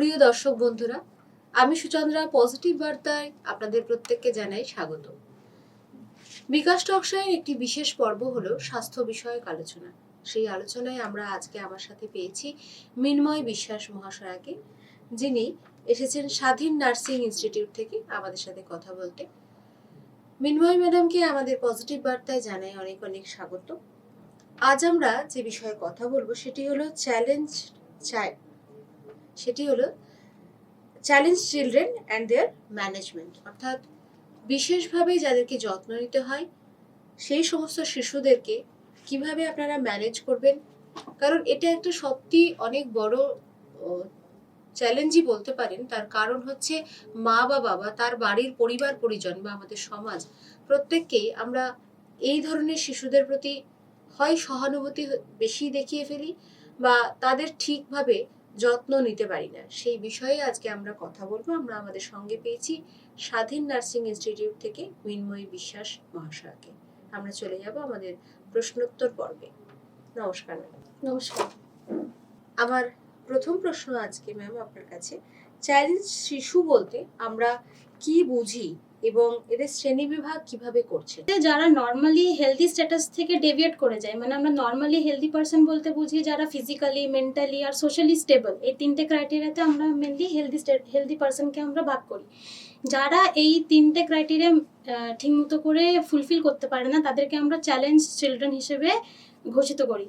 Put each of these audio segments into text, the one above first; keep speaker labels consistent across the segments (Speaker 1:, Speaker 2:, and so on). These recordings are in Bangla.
Speaker 1: প্রিয় দর্শক বন্ধুরা, আমি সুচন্দ্রা পজিটিভ বার্তায় আপনাদের প্রত্যেককে জানাই স্বাগত। বিকাশ টকশায়ের একটি বিশেষ পর্ব হলো স্বাস্থ্য বিষয়ক আলোচনা। সেই আলোচনায় আমরা আজকে আমার সাথে পেয়েছি মিন্ময় বিশ্বাস মহাশয়াকে, যিনি এসেছেন স্বাধীন নার্সিং ইনস্টিটিউট থেকে আমাদের সাথে কথা বলতে। মিন্ময় ম্যাডামকে আমাদের পজিটিভ বার্তায় জানাই অনেক অনেক স্বাগত। আজ আমরা যে বিষয়ে কথা বলব সেটি হলো চ্যালেঞ্জ চাই সেটি হলো challenge children and their management অর্থাৎ বিশেষভাবে যাদেরকে যত্ন নিতে হয়, সেই সমস্ত শিশুদেরকে কীভাবে আপনারা ম্যানেজ করবেন? কারণ এটা একটা সত্যি অনেক বড় চ্যালেঞ্জই বলতে পারেন। তার কারণ হচ্ছে মা বা বাবা, তার বাড়ির পরিবার, পরিজন বা আমাদের সমাজ। প্রত্যেককেই আমরা এই ধরনের শিশুদের প্রতি হয় সহানুভূতি বেশি দেখিয়ে ফেলি বা তাদের ঠিকভাবে যত্ন নিতে পারি না। সেই বিষয়ে আজকে আমরা কথা বলব। আমরা আমাদের সঙ্গে পেয়েছি স্বাধীন নার্সিং ইনস্টিটিউট থেকে মিন্ময়ী বিশ্বাস মহাশয়কে। আমরা চলে যাব আমাদের প্রশ্নোত্তর পর্বে। নমস্কার ম্যাম।
Speaker 2: নমস্কার।
Speaker 1: আমার প্রথম প্রশ্ন আজকে ম্যাম আপনার কাছে চ্যালেঞ্জ শিশু বলতে আমরা কি বুঝি? এবং এদের শ্রেণি বিভাগ কীভাবে করছে?
Speaker 2: যারা নর্মালি হেলদি স্ট্যাটাস থেকে ডেভিয়েট করে যায় মানে আমরা নর্মালি হেলদি পার্সন বলতে বুঝি যারা ফিজিক্যালি মেন্টালি আর সোশ্যালি স্টেবল এই তিনটে ক্রাইটেরিয়াতে আমরা মেনলি হেলদি হেলদি পার্সনকে আমরা ভাগ করি। যারা এই তিনটে ক্রাইটেরিয়া ঠিকমতো করে ফুলফিল করতে পারে না, তাদেরকে আমরা চ্যালেঞ্জ চিলড্রেন হিসেবে ঘোষিত করি।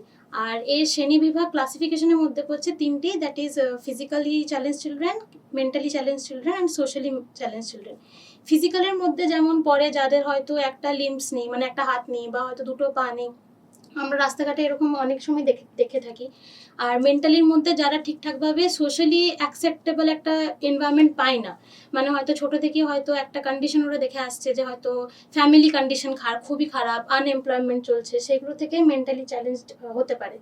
Speaker 2: আর এর শ্রেণি বিভাগ ক্লাসিফিকেশনের মধ্যে পড়ছে তিনটি that is physically challenge children mentally challenge children and socially challenge children ফিজিক্যালের মধ্যে যেমন পরে যাদের হয়তো একটা লিম্পস নেই মানে একটা হাত নেই বা হয়তো দুটো পা নেই আমরা রাস্তাঘাটে এরকম অনেক সময় দেখে দেখে থাকি। আর মেন্টালির মধ্যে যারা ঠিকঠাকভাবে সোশ্যালি অ্যাকসেপ্টেবল একটা এনভায়রনমেন্ট পায় না মানে হয়তো ছোট থেকে হয়তো একটা কন্ডিশন ওরা দেখে আসছে যে হয়তো ফ্যামিলি কন্ডিশন খারাপ খুবই খারাপ আনএমপ্লয়মেন্ট চলছে, সেগুলো থেকে মেন্টালি চ্যালেঞ্জ হতে পারে।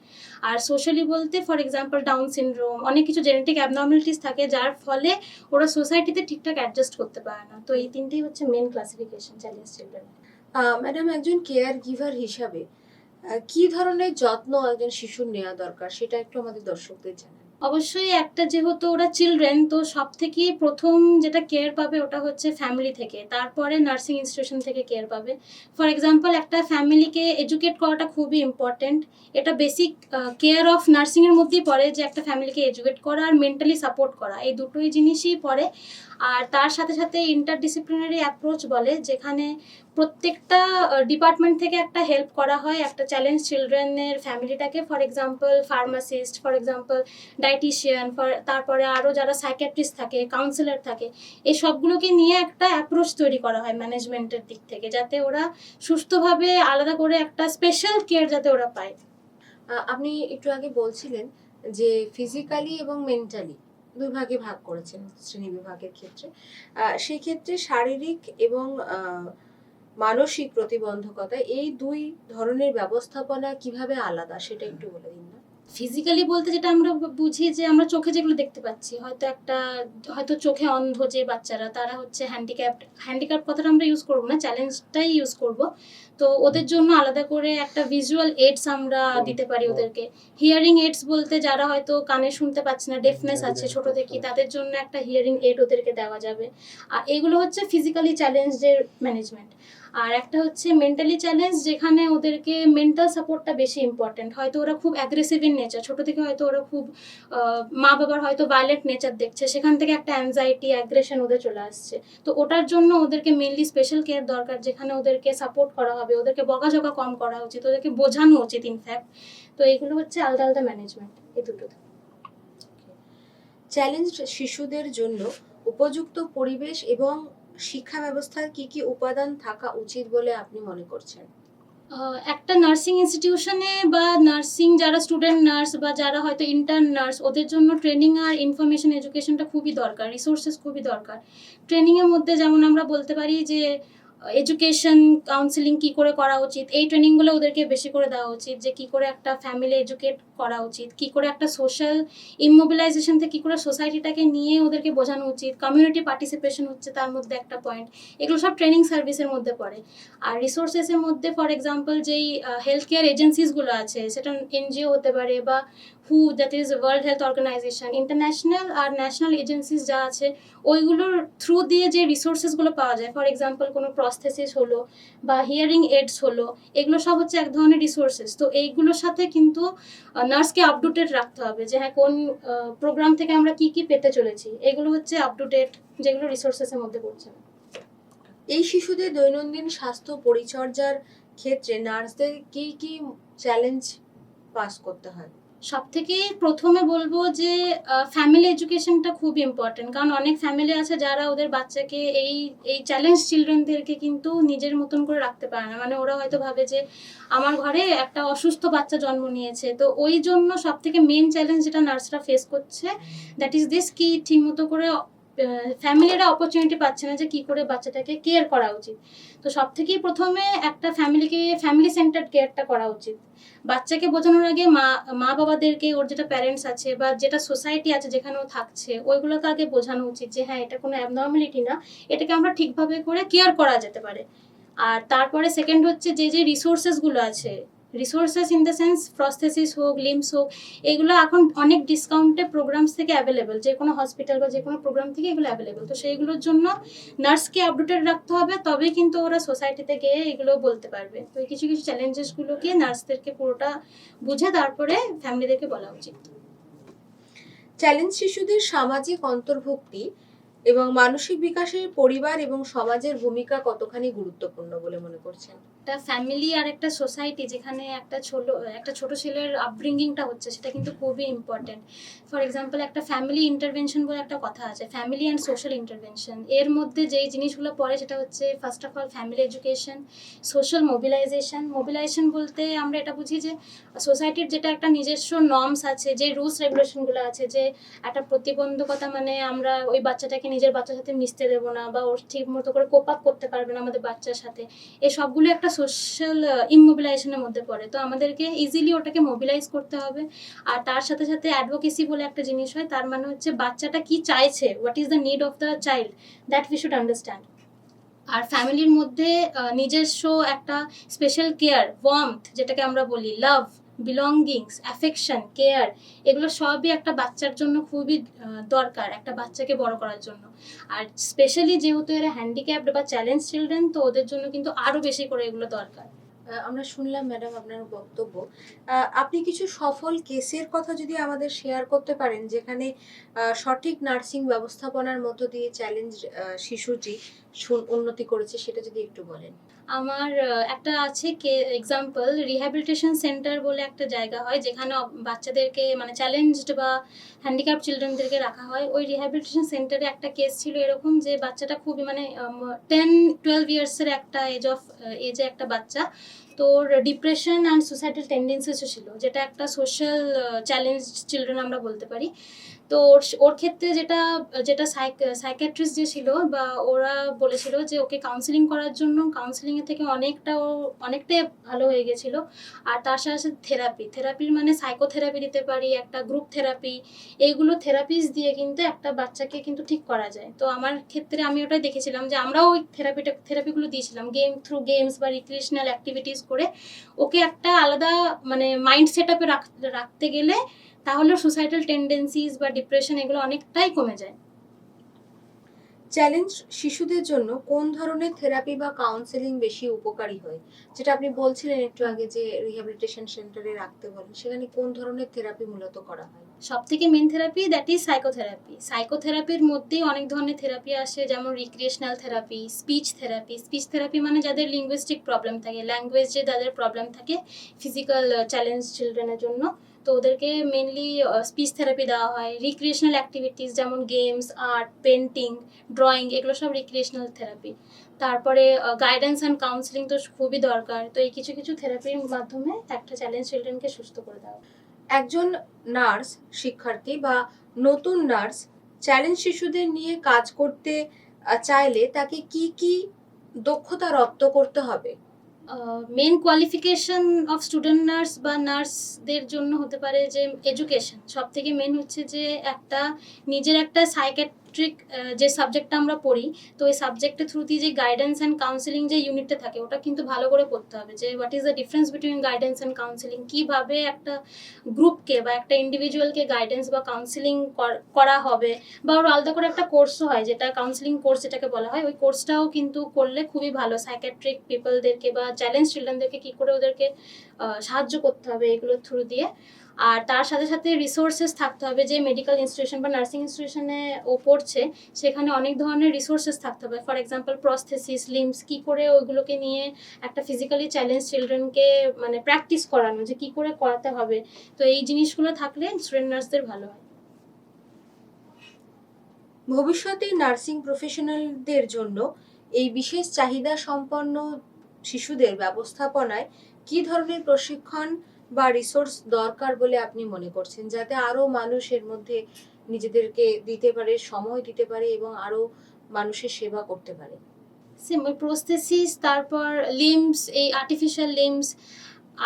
Speaker 2: আর সোশ্যালি বলতে ফর এক্সাম্পল ডাউন সিনড্রোম অনেক কিছু জেনেটিক অ্যাবনর্মালিটিস থাকে, যার ফলে ওরা সোসাইটিতে ঠিকঠাক অ্যাডজাস্ট করতে পারে না। তো এই তিনটেই হচ্ছে main classification challenge children
Speaker 1: madam একজন কেয়ার গিভার হিসাবে কি ধরনের যত্ন একজন শিশুর নেওয়া দরকার? সেটা একটু আমাদের দর্শকদের জানান।
Speaker 2: অবশ্যই একটা যেহেতু ওরা চিলড্রেন তো সব থেকে প্রথম যেটা কেয়ার পাবে ওটা হচ্ছে ফ্যামিলি থেকে। তারপরে নার্সিং ইনস্টিটিউশন থেকে কেয়ার পাবে। ফর এক্সাম্পল একটা ফ্যামিলিকে এডুকেট করাটা খুবই ইম্পর্টেন্ট এটা বেসিক কেয়ার অফ নার্সিংয়ের মধ্যেই পড়ে যে একটা ফ্যামিলিকে এডুকেট করা আর মেন্টালি সাপোর্ট করা। এই দুটোই জিনিসই পড়ে। আর তার সাথে সাথে ইন্টারডিসিপ্লিনারি অ্যাপ্রোচ বলে, যেখানে প্রত্যেকটা ডিপার্টমেন্ট থেকে একটা হেল্প করা হয়, একটা চ্যালেঞ্জ চিলড্রেনের ফ্যামিলিটাকে for example pharmacist for example dietician for তারপরে আরও যারা সাইকিয়াট্রিস্ট থাকে কাউন্সিলর থাকে, এই সবগুলোকে নিয়ে একটা অ্যাপ্রোচ তৈরি করা হয় ম্যানেজমেন্টের দিক থেকে, যাতে ওরা সুস্থভাবে আলাদা করে একটা স্পেশাল কেয়ার যাতে ওরা পায়।
Speaker 1: আপনি একটু আগে বলছিলেন যে ফিজিক্যালি এবং মেন্টালি দুই ভাগে ভাগ করেছেন শ্রেণি বিভাগের ক্ষেত্রে। আহ, সেই ক্ষেত্রে শারীরিক এবং মানসিক প্রতিবন্ধকতা এই দুই ধরনের ব্যবস্থাপনা কীভাবে আলাদা সেটা একটু বলে দিন না।
Speaker 2: ফিজিক্যালি বলতে যেটা আমরা বুঝি যে আমরা চোখে যেগুলো দেখতে পাচ্ছি হয়তো একটা হয়তো চোখে অন্ধ যে বাচ্চারা তারা হচ্ছে হ্যান্ডিক্যাপ্ট হ্যান্ডিক্যাপ কথাটা আমরা ইউজ করব না চ্যালেঞ্জটাই ইউজ করব। তো ওদের জন্য আলাদা করে একটা ভিজুয়াল এইডস আমরা দিতে পারি ওদেরকে। হিয়ারিং এইডস বলতে যারা হয়তো কানে শুনতে পাচ্ছে না ডেফনেস আছে ছোট থেকে তাদের জন্য একটা হিয়ারিং এইড ওদেরকে দেওয়া যাবে। আর এগুলো হচ্ছে ফিজিক্যালি চ্যালেঞ্জের ম্যানেজমেন্ট আর একটা হচ্ছে মেন্টালি চ্যালেঞ্জ যেখানে ওদেরকে মেন্টাল সাপোর্টটা বেশি ইম্পর্টেন্ট হয়তো ওরা খুব অ্যাগ্রেসিভ ইন নেচার ছোট থেকে হয়তো ওরা খুব মা বাবার হয়তো ভায়োলেন্ট নেচার দেখছে সেখান থেকে একটা অ্যাংজাইটি অ্যাগ্রেশন ওদের চলে আসছে। তো ওটার জন্য ওদেরকে মেনলি স্পেশাল কেয়ার দরকার যেখানে ওদেরকে সাপোর্ট করা হবে। ওদেরকে বকাঝকা কম করা উচিত ওদেরকে বোঝানো উচিত ইনফ্যাক্ট তো এগুলো হচ্ছে আলাদা আলাদা ম্যানেজমেন্ট এই দুটো।
Speaker 1: চ্যালেঞ্জ শিশুদের জন্য উপযুক্ত পরিবেশ এবং শিক্ষা ব্যবস্থার কি কি উপাদান থাকা উচিত বলে আপনি মনে করছেন?
Speaker 2: একটা নার্সিং ইনস্টিটিউশনে বা নার্সিং যারা স্টুডেন্ট নার্স বা যারা হয়তো ইন্টার্ন নার্স ওদের জন্য ট্রেনিং আর ইনফরমেশন এডুকেশনটা খুবই দরকার রিসোর্সেস খুবই দরকার। ট্রেনিংয়ের মধ্যে যেমন আমরা বলতে পারি যে এডুকেশন কাউন্সিলিং কি করে করা উচিত? এই ট্রেনিংগুলো ওদেরকে বেশি করে দেওয়া উচিত যে কি করে একটা ফ্যামিলি এডুকেট করা উচিত, কি করে একটা সোশ্যাল ইমোবিলাইজেশন থেকে কি করে সোসাইটিটাকে নিয়ে ওদেরকে বোঝানো উচিত কমিউনিটি পার্টিসিপেশন হচ্ছে তার মধ্যে একটা পয়েন্ট এগুলো সব ট্রেনিং সার্ভিসের মধ্যে পড়ে। আর রিসোর্সেসের মধ্যে ফর এক্সাম্পল যেই হেলথ কেয়ার এজেন্সিসগুলো আছে, সেটা এনজিও হতে পারে বা হু that is world health organization international R national agencies যা আছে, ওইগুলোর থ্রু দিয়ে যে রিসোর্সেসগুলো পাওয়া যায় ফর এক্সাম্পল কোনো প্রস্থেসিস হলো বা হিয়ারিং এডস হলো, এগুলো সব হচ্ছে এক ধরনের রিসোর্সেস তো এইগুলোর সাথে কিন্তু নার্সকে আপডেটেড রাখতে হবে যে হ্যাঁ কোন প্রোগ্রাম থেকে আমরা কি কি পেতে চলেছি। এগুলো হচ্ছে আপডেটেড যেগুলো রিসোর্সেসের মধ্যে পড়ছে।
Speaker 1: এই শিশুদের দৈনন্দিন স্বাস্থ্য পরিচর্যার ক্ষেত্রে নার্সদের কি কি চ্যালেঞ্জ পাস করতে হয়?
Speaker 2: সব থেকে প্রথমে বলব যে ফ্যামিলি এডুকেশনটা খুব ইম্পর্টেন্ট কারণ অনেক ফ্যামিলি আছে যারা ওদের বাচ্চাকে এই এই চ্যালেঞ্জ চিলড্রেনদেরকে কিন্তু নিজের মতন করে রাখতে পারে না। মানে ওরা হয়তো ভাবে যে, আমার ঘরে একটা অসুস্থ বাচ্চা জন্ম নিয়েছে। তো ওই জন্য সব থেকে মেন চ্যালেঞ্জ যেটা নার্সরা ফেস করছে দ্যাট ইজ দিস কি ঠিক মতো করে ফ্যামিলিরা অপরচুনিটি পাচ্ছে না যে কি করে বাচ্চাটাকে কেয়ার করা উচিত। তো সব থেকেই প্রথমে একটা ফ্যামিলিকে ফ্যামিলি সেন্টার কেয়ারটা করা উচিত। বাচ্চাকে বোঝানোর আগে মা মা বাবাদেরকে ওর যেটা প্যারেন্টস আছে বা যেটা সোসাইটি আছে যেখানে ও থাকছে, ওইগুলোকে আগে বোঝানো উচিত যে হ্যাঁ এটা কোনো অ্যাবনর্মালিটি না, এটাকে আমরা ঠিকভাবে করে কেয়ার করা যেতে পারে। আর তারপরে সেকেন্ড হচ্ছে যে যে রিসোর্সেসগুলো আছে resources in the sense prosthesis হোক লিমস হোক, এগুলো এখন অনেক ডিসকাউন্টে প্রোগ্রামস থেকে অ্যাভেলেবেল যে কোনো হসপিটাল বা যে কোনো প্রোগ্রাম থেকে এগুলো অ্যাভেলেবেল তো সেইগুলোর জন্য নার্সকে আপডেটেড রাখতে হবে, তবেই কিন্তু ওরা সোসাইটিতে গিয়ে এগুলো বলতে পারবে। তো কিছু কিছু চ্যালেঞ্জেসগুলোকে নার্সদেরকে পুরোটা বুঝে তারপরে ফ্যামিলিদেরকে বলা উচিত।
Speaker 1: চ্যালেঞ্জ শিশুদের সামাজিক অন্তর্ভুক্তি এবং মানসিক বিকাশে পরিবার এবং সমাজের ভূমিকা কতখানি গুরুত্বপূর্ণ বলে মনে করছেন?
Speaker 2: একটা ফ্যামিলি আর একটা সোসাইটি যেখানে একটা ছোট একটা ছোট ছেলের আপব্রিঙ্গিংটা হচ্ছে, সেটা কিন্তু খুবই ইম্পর্টেন্ট ফর এক্সাম্পল একটা ফ্যামিলি ইন্টারভেনশন বলে একটা কথা আছে ফ্যামিলি অ্যান্ড সোশ্যাল ইন্টারভেনশন এর মধ্যে যেই জিনিসগুলো পড়ে সেটা হচ্ছে first of all family education social mobilisation mobilisation বলতে আমরা এটা বুঝি যে সোসাইটির যেটা একটা নিজস্ব নর্মস আছে, যে রুলস রেগুলেশনগুলো আছে, যে একটা প্রতিবন্ধকতা মানে আমরা ওই বাচ্চাটাকে নিজের বাচ্চার সাথে মিশতে দেবো না বা ওর ঠিক মতো করে কোপ আপ করতে পারবে না আমাদের বাচ্চার সাথে। এই সবগুলো একটা সোশ্যাল ইমোবিলাইজেশনের মধ্যে পড়ে। তো আমাদেরকে ইজিলি ওটাকে মোবিলাইজ করতে হবে। আর তার সাথে সাথে অ্যাডভোকেসি বলে একটা জিনিস হয়, তার মানে হচ্ছে বাচ্চাটা কি চাইছে? What is the need of the child that we should understand আর ফ্যামিলির মধ্যে নিজস্ব একটা স্পেশাল কেয়ার ওয়ার্মথ যেটাকে আমরা বলি লাভ বিলঙ্গিংস অ্যাফেকশন কেয়ার এগুলো সবই একটা বাচ্চার জন্য খুবই দরকার, একটা বাচ্চাকে বড় করার জন্য। আর স্পেশালি যেহেতু এরা হ্যান্ডিক্যাপড বা চ্যালেঞ্জ চিলড্রেন তো ওদের জন্য কিন্তু আরও বেশি করে এগুলো দরকার।
Speaker 1: আমরা শুনলাম ম্যাডাম আপনার বক্তব্য। আপনি কিছু সফল কেসের কথা যদি আমাদের শেয়ার করতে পারেন, যেখানে সঠিক নার্সিং ব্যবস্থাপনার মধ্য দিয়ে চ্যালেঞ্জ শিশুটি উন্নতি করেছে সেটা যদি একটু বলেন।
Speaker 2: আমার একটা আছে কে এক্সাম্পল রিহ্যাবিলিটেশন সেন্টার বলে একটা জায়গা হয় যেখানে বাচ্চাদেরকে মানে চ্যালেঞ্জড বা হ্যান্ডিক্যাপ চিলড্রেনদেরকে রাখা হয়। ওই রিহ্যাবিলিটেশন সেন্টারে একটা কেস ছিল এরকম যে বাচ্চাটা খুবই মানে টেন টুয়েলভ ইয়ার্সের একটা এজ অফ এজে একটা বাচ্চা। তো ওর ডিপ্রেশন অ্যান্ড সুসাইডাল টেন্ডেন্সিসও ছিল, যেটা একটা সোশ্যাল চ্যালেঞ্জ চিলড্রেন আমরা বলতে পারি। তো ওর ওর ক্ষেত্রে যেটা যেটা সাইকিয়াট্রিস্ট যে ছিল বা ওরা বলেছিল যে ওকে কাউন্সিলিং করার জন্য কাউন্সিলিংয়ের থেকে অনেকটা ও অনেকটাই ভালো হয়ে গেছিল। আর তার সাথে সাথে থেরাপি থেরাপির মানে সাইকোথেরাপি দিতে পারি, একটা গ্রুপ থেরাপি এইগুলো থেরাপিস দিয়ে কিন্তু একটা বাচ্চাকে কিন্তু ঠিক করা যায়। তো আমার ক্ষেত্রে আমি ওটাই দেখেছিলাম যে আমরাও ওই থেরাপিটা থেরাপিগুলো দিয়েছিলাম গেম থ্রু গেমস বা রিক্রিয়েশনাল অ্যাক্টিভিটিস করে। ওকে একটা আলাদা মানে মাইন্ড সেট আপে রাখতে গেলে তাহলে সুসাইডাল টেন্ডেন্সিস বা ডিপ্রেশন এগুলো অনেকটাই কমে যায়।
Speaker 1: চ্যালেঞ্জ শিশুদের জন্য কোন ধরনের থেরাপি বা কাউন্সেলিং বেশি উপকারী হয়? যেটা আপনি বলছিলেন একটু আগে যে রিহ্যাবিলিটেশন সেন্টারে রাখতে বলেন সেখানে কোন ধরনের থেরাপি মূলত করা হয়?
Speaker 2: সব থেকে main therapy that is psychotherapy সাইকোথেরাপির মধ্যেই অনেক ধরনের থেরাপি আসে যেমন recreational therapy speech therapy speech therapy মানে যাদের লিঙ্গুইস্টিক প্রবলেম থাকে ল্যাঙ্গুয়েজে যাদের প্রবলেম থাকে ফিজিক্যাল চ্যালেঞ্জ চিলড্রেনের জন্য। তো ওদেরকে মেনলি স্পিচ থেরাপি দেওয়া হয় রিক্রিয়েশনাল অ্যাক্টিভিটিস যেমন গেমস আর্ট পেন্টিং ড্রয়িং এগুলো সব রিক্রিয়েশনাল থেরাপি তারপরে গাইডেন্স অ্যান্ড কাউন্সিলিং তো খুবই দরকার, তো এই কিছু কিছু থেরাপির মাধ্যমে একটা চ্যালেঞ্জ চিলড্রেনকে সুস্থ করে দেওয়া।
Speaker 1: একজন নার্স শিক্ষার্থী বা নতুন নার্স চ্যালেঞ্জ শিশুদের নিয়ে কাজ করতে চাইলে তাকে কি কি দক্ষতা রপ্ত করতে হবে?
Speaker 2: Main qualification of student nurse বা নার্সদের জন্য হতে পারে যে এডুকেশন সব থেকে মেন হচ্ছে যে একটা, নিজের একটা সাইকেট্রিক যে সাবজেক্টটা আমরা পড়ি, তো ওই সাবজেক্টের থ্রুতে যে গাইডেন্স অ্যান্ড কাউন্সিলিং যে ইউনিটটা থাকে, ওটা কিন্তু ভালো করে পড়তে হবে। যে what is the difference between guidance and counselling কীভাবে একটা গ্রুপকে বা একটা ইন্ডিভিজুয়ালকে গাইডেন্স বা কাউন্সিলিং করা হবে? বা ওর আলাদা করে একটা কোর্সও হয়, যেটা কাউন্সিলিং কোর্স যেটাকে বলা হয়, ওই কোর্সটাও কিন্তু করলে খুবই ভালো। সাইকেট্রিক পিপলদেরকে বা চ্যালেঞ্জ চিলড্রেনদেরকে কী করে ওদেরকে সাহায্য করতে হবে এগুলোর থ্রু দিয়ে। আর তার সাথে সাথে রিসোর্সেস থাকতে হবে, যে মেডিকেল ইনস্টিটিউশন বা নার্সিং ইনস্টিটিউশনে ও পড়ছে, সেখানে অনেক ধরনের রিসোর্সেস থাকতে হবে। ফর এক্সাম্পল প্রস্থেসিস লিমস কী করে ওইগুলোকে নিয়ে একটা ফিজিক্যালি চ্যালেঞ্জ চিলড্রেনকে মানে প্র্যাকটিস করানো, যে কী করে করাতে হবে। তো এই জিনিসগুলো থাকলে স্টুডেন্ট নার্সদের ভালো হয়।
Speaker 1: ভবিষ্যতে নার্সিং প্রফেশনালদের জন্য এই বিশেষ চাহিদা সম্পন্ন শিশুদের ব্যবস্থাপনায় কি ধরনের প্রশিক্ষণ বা রিসোর্স দরকার বলে আপনি মনে করছেন, যাতে আরও মানুষ এর মধ্যে নিজেদেরকে দিতে পারে, সময় দিতে পারে এবং আরও মানুষের সেবা করতে পারে?
Speaker 2: প্রস্থেসিস তারপর লিমস এই আর্টিফিশিয়াল লিমস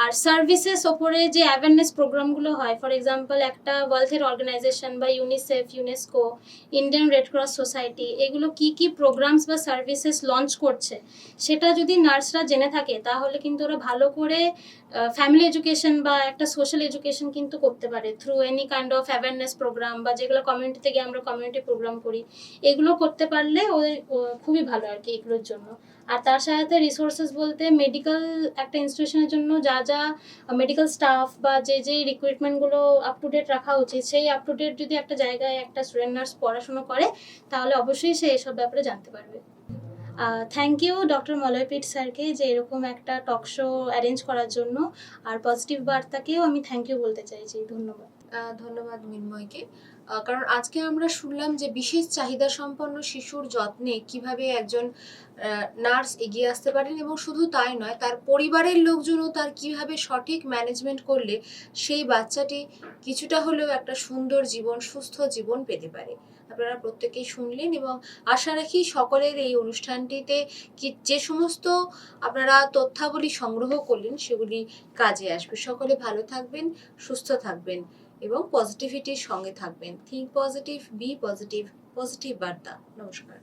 Speaker 2: আর সার্ভিসেস ওপরে যে অ্যাওয়ারনেস প্রোগ্রামগুলো হয় ফর এক্সাম্পল একটা ওয়ার্ল্ড হেলথ অর্গানাইজেশন বা UNICEF UNESCO Indian Red Cross Society এগুলো কি কি প্রোগ্রামস বা সার্ভিসেস লঞ্চ করছে, সেটা যদি নার্সরা জেনে থাকে, তাহলে কিন্তু ওরা ভালো করে ফ্যামিলি এডুকেশন বা একটা সোশ্যাল এডুকেশন কিন্তু করতে পারে through any kind of awareness programme বা যেগুলো কমিউনিটি থেকে আমরা কমিউনিটি প্রোগ্রাম করি, এগুলো করতে পারলে ওদের খুবই ভালো আর কি এগুলোর জন্য। আর তার সাথে রিসোর্সেস বলতে মেডিকেল একটা ইনস্টিটিউশনের জন্য যা যা মেডিকেল স্টাফ বা যে যে রিক্রুটমেন্টগুলো আপ টু ডেট রাখা উচিত, সেই আপ টু ডেট যদি একটা জায়গায় একটা স্টুডেন্ট নার্স পড়াশুনো করে, তাহলে অবশ্যই সে এসব ব্যাপারে জানতে পারবে। থ্যাংক ইউ ডক্টর মলয়পীঠ স্যারকে যে এরকম একটা টক শো অ্যারেঞ্জ করার জন্য। আর পজিটিভ বার্তাকেও আমি থ্যাংক ইউ বলতে চাইছি। ধন্যবাদ।
Speaker 1: ধন্যবাদ মিনময়কে। কারণ আজকে আমরা শুনলাম যে বিশেষ চাহিদা সম্পন্ন শিশুর যত্নে কীভাবে একজন নার্স এগিয়ে আসতে পারেন এবং শুধু তাই নয়, তার পরিবারের লোকজনও তার কীভাবে সঠিক ম্যানেজমেন্ট করলে সেই বাচ্চাটি কিছুটা হলেও একটা সুন্দর জীবন, সুস্থ জীবন পেতে পারে। আপনারা প্রত্যেকেই শুনলেন এবং আশা রাখি সকলের এই অনুষ্ঠানটিতে কি যে সমস্ত আপনারা তথ্যাবলী সংগ্রহ করলেন সেগুলি কাজে আসবে। সকলে ভালো থাকবেন, সুস্থ থাকবেন এবং পজিটিভিটির সঙ্গে থাকবেন। Think positive be positive positive বার্তা। নমস্কার।